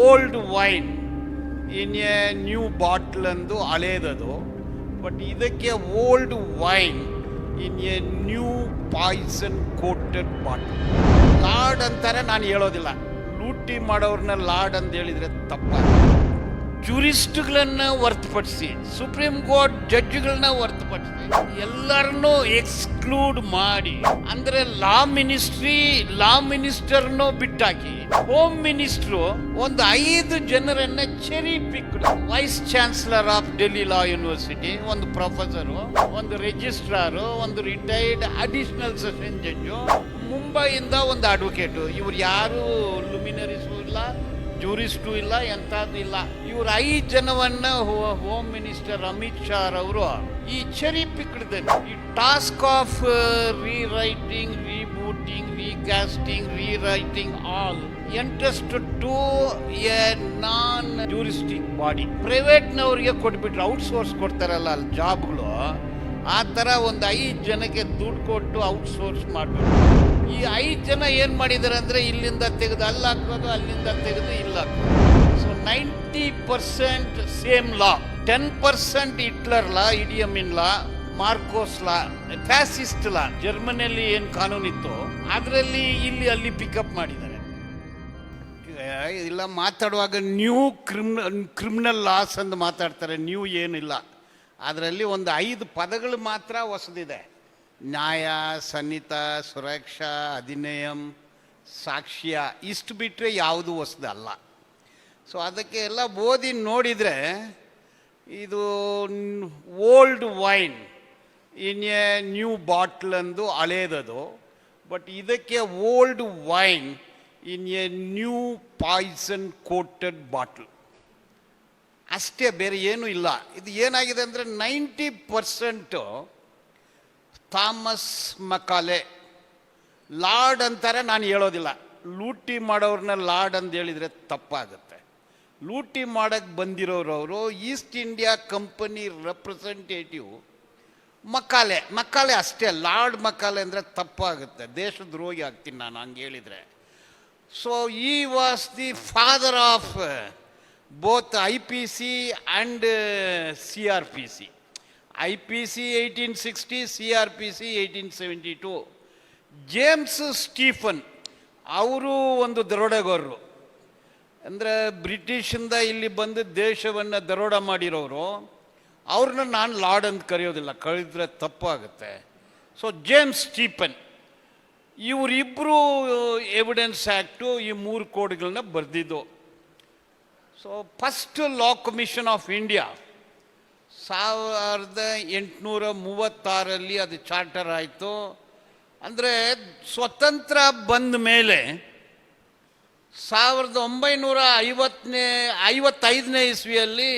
Old wine in a new bottle ಅಂದು ಹಳೇದದು. But ಇದಕ್ಕೆ old wine in a new poison coated bottle. Lord ಅಂತಾರೆ, ನಾನು ಹೇಳೋದಿಲ್ಲ. ಲೂಟಿ ಮಾಡೋರ್ನ ಲಾರ್ಡ್ ಅಂತ ಹೇಳಿದ್ರೆ ತಪ್ಪ ಜೂರಿಸ್ಟ್ಗಳನ್ನ ಹೊರತುಪಡಿಸಿ, ಸುಪ್ರೀಂ ಕೋರ್ಟ್ ಜಡ್ಜ್ಗಳನ್ನ ಹೊರತುಪಡಿಸಿ, ಎಲ್ಲರನ್ನೂ ಎಕ್ಸ್ಕ್ಲೂಡ್ ಮಾಡಿ, ಅಂದ್ರೆ ಲಾ ಮಿನಿಸ್ಟ್ರಿ, ಲಾ ಮಿನಿಸ್ಟರ್ನು ಬಿಟ್ಟಾಕಿ, ಹೋಮ್ ಮಿನಿಸ್ಟ್ರು ಒಂದು ಐದು ಜನರನ್ನ cherry pick vice chancellor of Delhi law university ಒಂದು ಪ್ರೊಫೆಸರು ಒಂದು ರಿಜಿಸ್ಟ್ರಾರು ಒಂದು ರಿಟೈರ್ಡ್ ಅಡಿಷನಲ್ ಸೆಷನ್ ಜಡ್ಜು ಮುಂಬೈಯಿಂದ ಒಂದು ಅಡ್ವೊಕೇಟು ಇವ್ರು ಯಾರು ಲುಮಿನರಿಸು ಇಲ್ಲ. ಜೂರಿಸ್ಟು ಇಲ್ಲ ಎಂಥದ್ದು ಇಲ್ಲ ಇವ್ರು ಐದು ಜನವನ್ನ ಹೋಮ್ ಮಿನಿಸ್ಟರ್ ಅಮಿತ್ ಶಾ ಅವರು ಈ ಚೆರಿ ಈ task of rewriting rebooting recasting rewriting all entrust to a non juristic body ಪ್ರೈವೇಟ್ನವ್ರಿಗೆ ಕೊಟ್ಬಿಟ್ರು ಔಟ್ಸೋರ್ಸ್ ಕೊಡ್ತಾರಲ್ಲ ಅಲ್ಲಿ ಜಾಬ್ಗಳು ಆ ಥರ ಒಂದು ಐದು ಜನಕ್ಕೆ ದುಡ್ಡು ಕೊಟ್ಟು ಔಟ್ಸೋರ್ಸ್ ಮಾಡಬೇಕು ಈ ಐದು ಜನ ಏನು ಮಾಡಿದ್ದಾರೆ ಅಂದರೆ ಇಲ್ಲಿಂದ ತೆಗೆದು ಅಲ್ಲಿ ಹಾಕೋದು, ಅಲ್ಲಿಂದ ತೆಗೆದು ಇಲ್ಲ so ninety percent same law ten percent Hitler law Idi Amin law, Marcos law fascist law. ಜರ್ಮನಿಯಲ್ಲಿ ಏನು ಕಾನೂನಿತ್ತು, ಅದರಲ್ಲಿ ಇಲ್ಲಿ ಅಲ್ಲಿ ಪಿಕಪ್ ಮಾಡಿದ್ದಾರೆ. ಇಲ್ಲ, ಮಾತಾಡುವಾಗ ನ್ಯೂ ಕ್ರಿಮಿನಲ್ ಕ್ರಿಮಿನಲ್ ಲಾಸ್ ಅಂತ ಮಾತಾಡ್ತಾರೆ. ನ್ಯೂ ಏನಿಲ್ಲ. ಅದರಲ್ಲಿ ಒಂದು ಐದು ಪದಗಳು ಮಾತ್ರ ಹೊಸದಿದೆ ನ್ಯಾಯ ಸನ್ನಿತ ಸುರಕ್ಷಾ, ಅಧಿನಯಂ, ಸಾಕ್ಷ್ಯ ಇಷ್ಟು ಬಿಟ್ಟರೆ ಯಾವುದು ಹೊಸದಲ್ಲ ಸೊ ಅದಕ್ಕೆ ಎಲ್ಲ ಓದಿ ನೋಡಿದರೆ ಇದು old wine, in a new bottle ಅಂದು ಹಳೇದದು. ಬಟ್ ಇದಕ್ಕೆ old wine, in a new poison coated bottle. ಅಷ್ಟೇ, ಬೇರೆ ಏನೂ ಇಲ್ಲ. ಇದು ಏನಾಗಿದೆ ಅಂದರೆ ninety percent Thomas Macaulay. Lord ಅಂತಾರೆ, ನಾನು ಹೇಳೋದಿಲ್ಲ. ಲೂಟಿ ಮಾಡೋರನ್ನ ಲಾರ್ಡ್ ಅಂತ ಹೇಳಿದರೆ ತಪ್ಪಾಗುತ್ತೆ. ಲೂಟಿ ಮಾಡೋಕ್ಕೆ ಬಂದಿರೋರು ಅವರು East India Company representative Macaulay. Macaulay ಅಷ್ಟೇ, ಲಾರ್ಡ್ ಮಕಾಲೆ ಅಂದರೆ ತಪ್ಪಾಗುತ್ತೆ. ದೇಶದ್ರೋಹಿ ಆಗ್ತೀನಿ ನಾನು, ಹಂಗೆ ಹೇಳಿದರೆ. ಸೊ ಈ was the father of both I P C and C R P C I P C eighteen sixty C R P C eighteen seventy two James Stephen ಅವರು ಒಂದು ದರೋಡೆಗೋರರು. ಅಂದರೆ ಬ್ರಿಟಿಷಿಂದ ಇಲ್ಲಿ ಬಂದು ದೇಶವನ್ನು ದರೋಡ ಮಾಡಿರೋರು. ಅವ್ರನ್ನ ನಾನು ಲಾರ್ಡ್ ಅಂತ ಕರೆಯೋದಿಲ್ಲ, ಕಳೆದ್ರೆ ತಪ್ಪಾಗುತ್ತೆ. ಸೊ ಜೇಮ್ಸ್ ಸ್ಟೀಫನ್ ಇವರಿಬ್ಬರು ಎವಿಡೆನ್ಸ್ ಆ್ಯಕ್ಟು ಈ ಮೂರು ಕೋಡ್ಗಳನ್ನ ಬರೆದಿದ್ದು. So first law commission of India ಸಾವಿರದ ಎಂಟುನೂರ ಮೂವತ್ತಾರಲ್ಲಿ ಅದು ಚಾರ್ಟರ್ ಆಯಿತು. ಅಂದರೆ ಸ್ವತಂತ್ರ ಬಂದ ಮೇಲೆ ಸಾವಿರದ ಒಂಬೈನೂರ ಐವತ್ತನೇ, ಐವತ್ತೈದನೇ ಇಸ್ವಿಯಲ್ಲಿ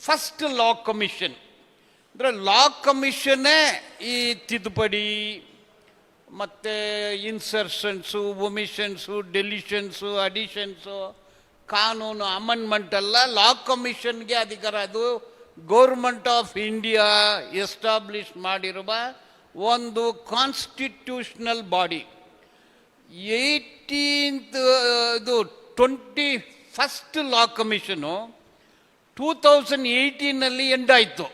ಫಸ್ಟ್ ಲಾ ಕಮಿಷನ್ ಅಂದರೆ ಲಾ ಕಮಿಷನ್ನೇ ಈ ತಿದ್ದುಪಡಿ, ಮತ್ತು ಇನ್ಸರ್ಷನ್ಸು ಒಮಿಷನ್ಸು ಡೆಲಿಷನ್ಸು ಅಡಿಷನ್ಸು ಕಾನೂನು ಅಮೆಂಡ್ಮೆಂಟ್ ಎಲ್ಲ ಲಾ ಕಮಿಷನ್ಗೆ ಅಧಿಕಾರ. ಅದು ಗೌರ್ಮೆಂಟ್ ಆಫ್ ಇಂಡಿಯಾ ಎಸ್ಟಾಬ್ಲಿಷ್ ಮಾಡಿರುವ ಒಂದು ಕಾನ್ಸ್ಟಿಟ್ಯೂಷನಲ್ ಬಾಡಿ ಏಯ್ಟೀನ್ತ್ ಇದು twenty first law commission two thousand ಏಯ್ಟೀನಲ್ಲಿ end ಆಯಿತು.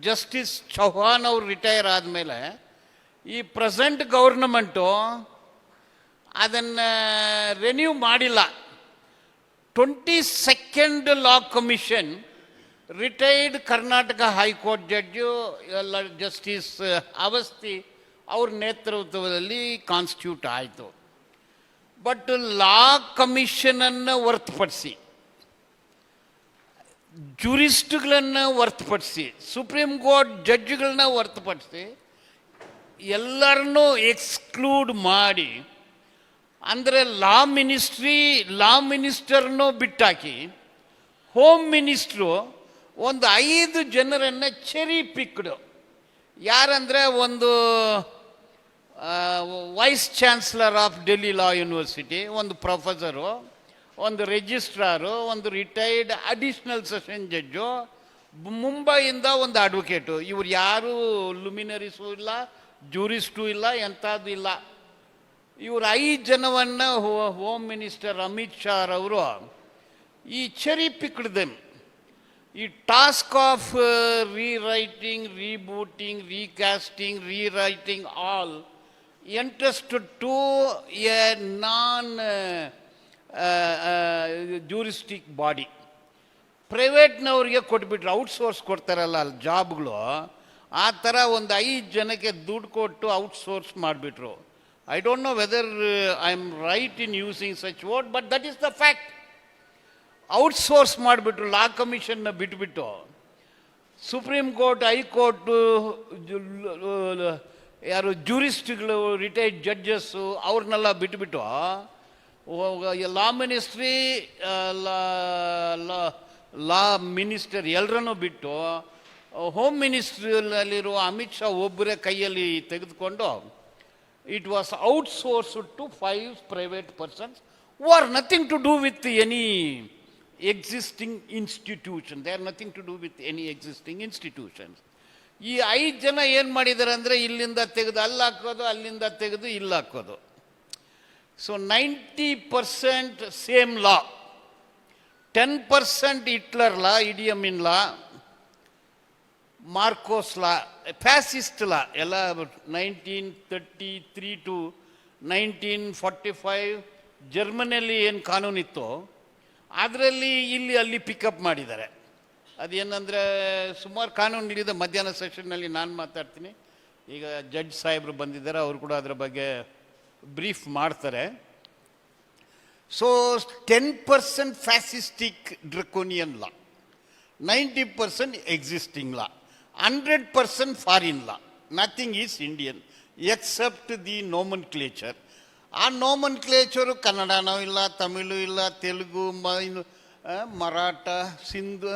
ಜಸ್ಟಿಸ್ ಚೌಹಾನ್ ಅವರು ರಿಟೈರ್ ಆದಮೇಲೆ ಈ ಪ್ರೆಸೆಂಟ್ ಗೌರ್ನಮೆಂಟು ಅದನ್ನು ರೆನ್ಯೂ ಮಾಡಿಲ್ಲ. Twenty second law commission retired Karnataka high court judge ಎಲ್ಲ ಜಸ್ಟಿಸ್ ಅವಸ್ಥಿ ಅವ್ರ ನೇತೃತ್ವದಲ್ಲಿ ಕಾನ್ಸ್ಟಿಟ್ಯೂಟ್ ಆಯಿತು. ಬಟ್ ಲಾ ಕಮಿಷನನ್ನು ಹೊರತುಪಡಿಸಿ ಜುರಿಸ್ಟ್ಗಳನ್ನು ಹೊರತುಪಡಿಸಿ ಸುಪ್ರೀಂ ಕೋರ್ಟ್ ಜಡ್ಜ್ಗಳನ್ನ ಹೊರತುಪಡಿಸಿ, ಎಲ್ಲರನ್ನೂ ಎಕ್ಸ್ಕ್ಲೂಡ್ ಮಾಡಿ, ಅಂದರೆ ಲಾ ಮಿನಿಸ್ಟ್ರಿ ಲಾ ಮಿನಿಸ್ಟರ್ನೂ ಬಿಟ್ಟಾಕಿ ಹೋಮ್ ಮಿನಿಸ್ಟ್ರು ಒಂದು ಐದು ಜನರನ್ನು ಚೆರಿ ಪಿಕ್ಡು ಯಾರಂದರೆ ಒಂದು vice chancellor of Delhi law university ಒಂದು ಪ್ರೊಫೆಸರು ಒಂದು ರಿಜಿಸ್ಟ್ರಾರು ಒಂದು ರಿಟೈರ್ಡ್ ಅಡಿಷನಲ್ ಸೆಷನ್ ಜಡ್ಜು ಮುಂಬೈಯಿಂದ ಒಂದು ಅಡ್ವೊಕೇಟು ಇವ್ರು ಯಾರೂ ಲುಮಿನರಿಸು ಇಲ್ಲ ಜೂರಿಸ್ಟು ಇಲ್ಲ ಎಂಥದ್ದು ಇಲ್ಲ. ಇವರು ಐದು ಜನವನ್ನು ಹೋಮ್ ಮಿನಿಸ್ಟರ್ ಅಮಿತ್ ಶಾ ಅವರು ಈ ಚೆರಿ ಪಿಕ್ಡ್ ದೆಮ್ ಈ task of rewriting rebooting recasting rewriting all entrust to a non juristic body ಪ್ರೈವೇಟ್ನವ್ರಿಗೆ ಕೊಟ್ಬಿಟ್ರು ಔಟ್ಸೋರ್ಸ್ ಕೊಡ್ತಾರಲ್ಲ ಅಲ್ಲಿ ಜಾಬ್ಗಳು. ಆ ಥರ ಒಂದು ಐದು ಜನಕ್ಕೆ ದುಡ್ಡು ಕೊಟ್ಟು ಔಟ್ಸೋರ್ಸ್ ಮಾಡಿಬಿಟ್ರು. I don't know whether I am right in using such word but that is the fact outsource ಮಾಡಿಬಿಟ್ರು, ಲಾ ಕಮಿಷನ್ನ ಬಿಟ್ಬಿಟ್ಟು. ಸುಪ್ರೀಂ ಕೋರ್ಟ್ ಹೈಕೋರ್ಟು ಯಾರು ಜ್ಯೂರಿಸ್ಟ್ಗಳು ರಿಟೈರ್ಡ್ ಜಡ್ಜಸ್ಸು ಅವ್ರನ್ನೆಲ್ಲ ಬಿಟ್ಬಿಟ್ಟು ಲಾ ಮಿನಿಸ್ಟ್ರಿ ಲಾ ಮಿನಿಸ್ಟರ್ ಎಲ್ಲರನ್ನೂ ಬಿಟ್ಟು, ಹೋಮ್ ಮಿನಿಸ್ಟ್ರಿಯಲ್ಲಿರುವ ಅಮಿತ್ ಶಾ ಒಬ್ಬರೇ ಕೈಯಲ್ಲಿ ತೆಗೆದುಕೊಂಡು, it was outsource to five private persons were nothing to do with any existing institution. They are nothing to do with any existing institutions. ಈ ಐದು ಜನ ಏನು ಮಾಡಿದ್ದಾರೆ ಅಂದರೆ ಇಲ್ಲಿಂದ ತೆಗೆದು ಅಲ್ಲಿ ಹಾಕೋದು, ಅಲ್ಲಿಂದ ತೆಗೆದು ಇಲ್ಲಿ ಹಾಕೋದು so ninety percent same law ten percent Hitler law Idi Amin law Marcos law fascist law ಎಲ್ಲ nineteen thirty three to nineteen forty five ಜರ್ಮನಿಯಲ್ಲಿ ಏನು ಕಾನೂನಿತ್ತು ಅದರಲ್ಲಿ ಇಲ್ಲಿ ಅಲ್ಲಿ ಪಿಕಪ್ ಮಾಡಿದ್ದಾರೆ. ಅದೇನಂದರೆ, ಸುಮಾರು ಕಾನೂನು ನೀಡಿದ ಮಧ್ಯಾಹ್ನ ಸೆಷನ್ನಲ್ಲಿ ನಾನು ಮಾತಾಡ್ತೀನಿ. ಈಗ ಜಡ್ಜ್ ಸಾಹೇಬರು ಬಂದಿದ್ದಾರೆ, ಅವರು ಕೂಡ ಅದರ ಬಗ್ಗೆ ಬ್ರೀಫ್ ಮಾಡ್ತಾರೆ. So ten percent fascistic draconian law ninety percent existing law hundred percent foreign law nothing is Indian except the nomenclature ಆ ನೋಮನ್ ಕ್ಲೇಚರು ಕನ್ನಡನೂ ಇಲ್ಲ, ತಮಿಳು ಇಲ್ಲ, ತೆಲುಗು ಮರಾಠ, ಸಿಂಧು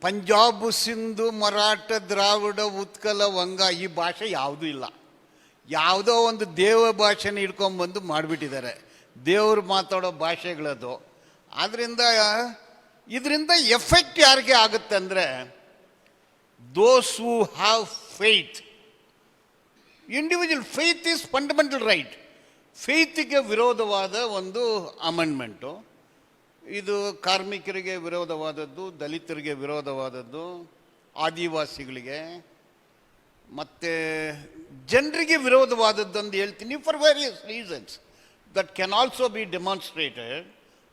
ಪಂಜಾಬ್, ಸಿಂಧು, ಮರಾಠ, ದ್ರಾವಿಡ, ಉತ್ಕಲ, ವಂಗ ಈ ಭಾಷೆ ಯಾವುದೂ ಇಲ್ಲ. ಯಾವುದೋ ಒಂದು ದೇವ ಭಾಷೆನ ಹಿಡ್ಕೊಂಬಂದು ಮಾಡಿಬಿಟ್ಟಿದ್ದಾರೆ. ದೇವರು ಮಾತಾಡೋ ಭಾಷೆಗಳದು. ಆದ್ದರಿಂದ ಇದರಿಂದ ಎಫೆಕ್ಟ್ ಯಾರಿಗೆ ಆಗುತ್ತೆ ಅಂದರೆ those who have faith individual faith is fundamental right ಫೇತಿಗೆ ವಿರೋಧವಾದ ಒಂದು ಅಮೆಂಡ್ಮೆಂಟು ಇದು ಕಾರ್ಮಿಕರಿಗೆ ವಿರೋಧವಾದದ್ದು ದಲಿತರಿಗೆ ವಿರೋಧವಾದದ್ದು ಆದಿವಾಸಿಗಳಿಗೆ ಮತ್ತು ಜನರಿಗೆ ವಿರೋಧವಾದದ್ದು ಅಂತ ಹೇಳ್ತೀನಿ for various reasons that can also be demonstrated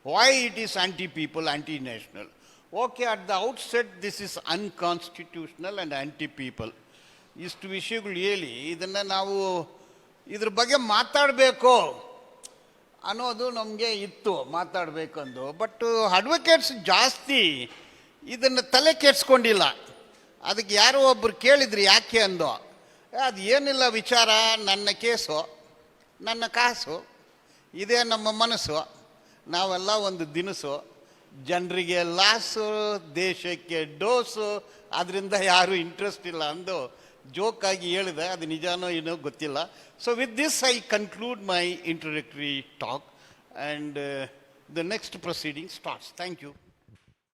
why it is anti people anti national okay at the outset this is unconstitutional and anti people ಇಷ್ಟು ವಿಷಯಗಳು ಹೇಳಿ ಇದನ್ನು ನಾವು ಇದ್ರ ಬಗ್ಗೆ ಮಾತಾಡಬೇಕು ಅನ್ನೋದು ನಮಗೆ ಇತ್ತು, ಮಾತಾಡಬೇಕಂದು. ಬಟ್ ಅಡ್ವೊಕೇಟ್ಸ್ ಜಾಸ್ತಿ ಇದನ್ನು ತಲೆ ಕೆಡಿಸ್ಕೊಂಡಿಲ್ಲ. ಅದಕ್ಕೆ ಯಾರೋ ಒಬ್ಬರು ಕೇಳಿದ್ರು ಯಾಕೆ ಅಂದು, ಅದು ಏನಿಲ್ಲ ವಿಚಾರ, ನನ್ನ ಕೇಸು, ನನ್ನ ಕಾಸು, ಇದೇ ನಮ್ಮ ಮನಸ್ಸು, ನಾವೆಲ್ಲ ಒಂದು ದಿನಸು, ಜನರಿಗೆ ಲಾಸು, ದೇಶಕ್ಕೆ ಡೋಸು ಅದರಿಂದ ಯಾರೂ ಇಂಟ್ರೆಸ್ಟ್ ಇಲ್ಲ ಅಂದು ಜೋಕಾಗಿ ಹೇಳಿದೆ, ಅದು ನಿಜಾನೋ ಏನೋ ಗೊತ್ತಿಲ್ಲ. So with this I conclude my introductory talk and the next proceeding starts thank you